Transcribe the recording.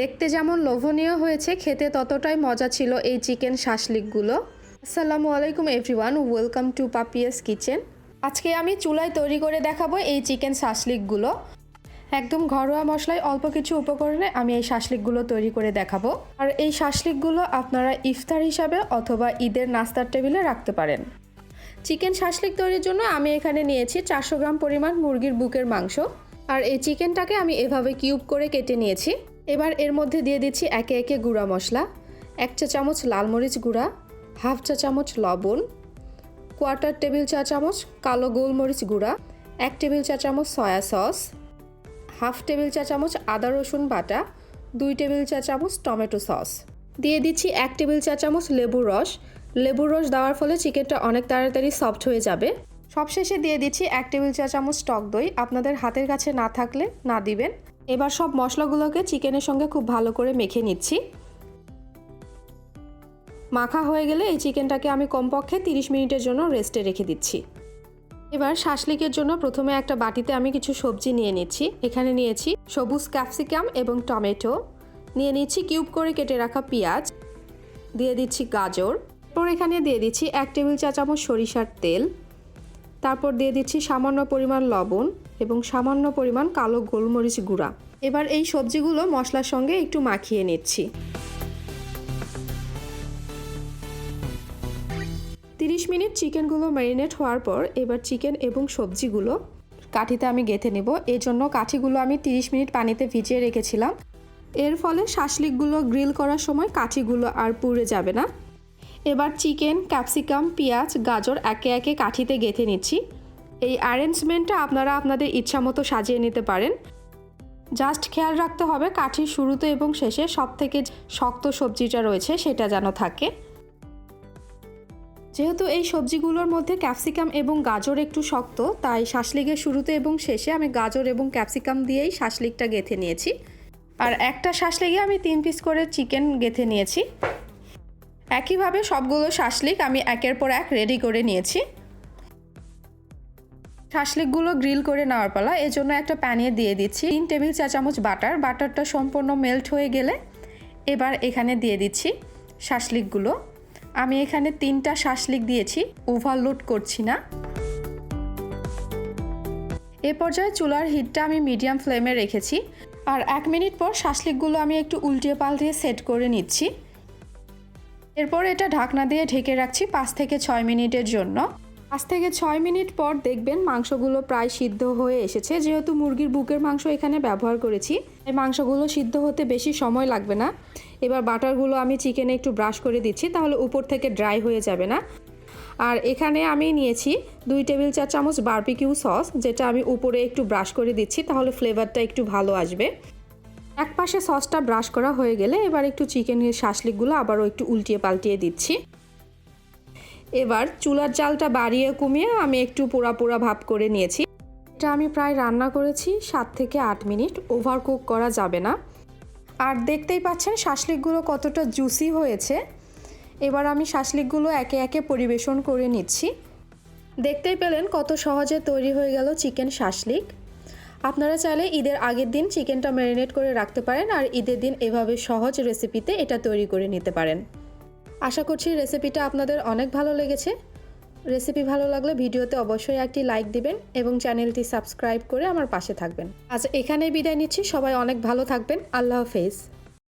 দেখতে যেমন লোভনীয় হয়েছে, খেতে ততটাই মজা ছিল এই চিকেন শাসলিকগুলো। আসসালামু আলাইকুম everyone, welcome to Papiya's kitchen. আজকে আমি চুলায় তৈরি করে দেখাবো এই চিকেন শাসলিকগুলো। একদম ঘরোয়া মশলায় অল্প কিছু উপকরণে আমি এই শাসলিকগুলো তৈরি করে দেখাবো। আর এই শাসলিকগুলো আপনারা ইফতার হিসাবে অথবা ঈদের নাস্তার টেবিলে রাখতে পারেন। চিকেন শাসলিক তৈরির জন্য আমি এখানে নিয়েছি চারশো গ্রাম পরিমাণ মুরগির বুকের মাংস। আর এই চিকেনটাকে আমি এভাবে কিউব করে কেটে নিয়েছি। এবার এর মধ্যে দিয়ে দিচ্ছি একে একে গুঁড়া মশলা, এক চা চামচ লাল মরিচ গুঁড়া, হাফ চা চামচ লবণ, কোয়ার্টার টেবিল চা চামচ কালো গোলমরিচ গুঁড়া, এক টেবিল চা চামচ সয়া সস, হাফ টেবিল চা চামচ আদা রসুন বাটা, দুই টেবিল চা চামচ টমেটো সস। দিয়ে দিচ্ছি এক টেবিল চা চামচ লেবুর রস। লেবুর রস দেওয়ার ফলে চিকেনটা অনেক তাড়াতাড়ি সফট হয়ে যাবে। সবশেষে দিয়ে দিচ্ছি এক টেবিল চা চামচ টক দই। আপনাদের হাতের কাছে না থাকলে না দিবেন। এবার সব মশলাগুলোকে চিকেনের সঙ্গে খুব ভালো করে মেখে নিচ্ছি। মাখা হয়ে গেলে এই চিকেনটাকে আমি কমপক্ষে 30 মিনিটের জন্য রেস্টে রেখে দিচ্ছি। এবার শাসলিকের জন্য প্রথমে একটা বাটিতে আমি কিছু সবজি নিয়ে নিচ্ছি। এখানে নিয়েছি সবুজ ক্যাপসিকাম এবং টমেটো। নিয়ে নিচ্ছি কিউব করে কেটে রাখা পেঁয়াজ। দিয়ে দিচ্ছি গাজর। তারপর এখানে দিয়ে দিচ্ছি এক টেবিল চা চামচ সরিষার তেল। তারপর দিয়ে দিচ্ছি সামান্য পরিমাণ লবণ। এবং সামান্য পরিমাণ কালো গোলমরিচ গুঁড়া। এবার এই সবজিগুলো মশলার সঙ্গে একটু মাখিয়ে নিচ্ছি। তিরিশ মিনিট চিকেনগুলো ম্যারিনেট হওয়ার পর এবার চিকেন এবং সবজিগুলো কাঠিতে আমি গেঁথে নেব। এই জন্য কাঠিগুলো আমি তিরিশ মিনিট পানিতে ভিজিয়ে রেখেছিলাম। এর ফলে শাসলিকগুলো গ্রিল করার সময় কাঠিগুলো আর পুড়ে যাবে না। এবার চিকেন, ক্যাপসিকাম, পেঁয়াজ, গাজর একে একে কাঠিতে গেঁথে নিচ্ছি। এই অ্যারেঞ্জমেন্টটা আপনারা আপনাদের ইচ্ছা মতো সাজিয়ে নিতে পারেন। জাস্ট খেয়াল রাখতে হবে কাঠির শুরুতে এবং শেষে সব থেকে শক্ত সবজিটা রয়েছে সেটা যেন থাকে। যেহেতু এই সবজিগুলোর মধ্যে ক্যাপসিকাম এবং গাজর একটু শক্ত, তাই শাসলিকের শুরুতে এবং শেষে আমি গাজর এবং ক্যাপসিকাম দিয়েই শাসলিকটা গেঁথে নিয়েছি। আর একটা শাসলিকে আমি তিন পিস করে চিকেন গেঁথে নিয়েছি। একইভাবে সবগুলো শাসলিক আমি একের পর এক রেডি করে নিয়েছি। শাসলিকগুলো গ্রিল করে নেওয়ার পালা। এজন্য একটা প্যানে দিয়ে দিচ্ছি। তিন টেবিল চা চামচ বাটার। বাটারটা সম্পূর্ণ মেল্ট হয়ে গেলে এবার এখানে দিয়ে দিচ্ছি শাসলিকগুলো। আমি এখানে তিনটা শাসলিক দিয়েছি। ওভারলোড করছি না। এ পর্যায়ে চুলার হিটটা আমি মিডিয়াম ফ্লেমে রেখেছি। আর এক মিনিট পর শাসলিকগুলো আমি একটু উল্টিয়ে পাল্টিয়ে সেট করে নিচ্ছি। এরপর এটা ঢাকনা দিয়ে ঢেকে রাখছি পাঁচ থেকে ছয় মিনিটের জন্য। পাঁচ থেকে ছয় মিনিট পর দেখবেন মাংসগুলো প্রায় সিদ্ধ হয়ে এসেছে। যেহেতু মুরগির বুকের মাংস এখানে ব্যবহার করেছি এই মাংসগুলো সিদ্ধ হতে বেশি সময় লাগবে না। এবার বাটারগুলো আমি চিকেনে একটু ব্রাশ করে দিচ্ছি, তাহলে উপর থেকে ড্রাই হয়ে যাবে না। আর এখানে আমি নিয়েছি দুই টেবিল চা চামচ বারবিকিউ সস, যেটা আমি উপরে একটু ব্রাশ করে দিচ্ছি, তাহলে ফ্লেভারটা একটু ভালো আসবে। এক পাশে সসটা ব্রাশ করা হয়ে গেলে এবার একটু চিকেনের শাসলিকগুলো আবারও একটু উল্টিয়ে পাল্টিয়ে দিচ্ছি। এবার চুলার জালটা বাড়িয়ে কমিয়ে আমি একটু পোড়া পোড়া ভাব করে নিয়েছি। এটা আমি প্রায় রান্না করেছি, সাত থেকে আট মিনিট। ওভার কুক করা যাবে না। আর দেখতেই পাচ্ছেন, শাসলিকগুলো কতটা জুসি হয়েছে। এবার আমি শাসলিকগুলো একে একে পরিবেশন করে নিচ্ছি। দেখতেই পেলেন কত সহজে তৈরি হয়ে গেল চিকেন শাসলিক। আপনারা চাইলে ঈদের আগের দিন চিকেনটা ম্যারিনেট করে রাখতে পারেন, আর ঈদের দিন এভাবে সহজ রেসিপিতে এটা তৈরি করে নিতে পারেন। আশা করছি রেসিপিটা আপনাদের অনেক ভালো লেগেছে। রেসিপি ভালো লাগলে ভিডিওতে অবশ্যই একটি লাইক দিবেন এবং চ্যানেলটি সাবস্ক্রাইব করে আমার পাশে থাকবেন। আজ এখানেই বিদায় নিচ্ছি। সবাই অনেক ভালো থাকবেন। আল্লাহ হাফেজ।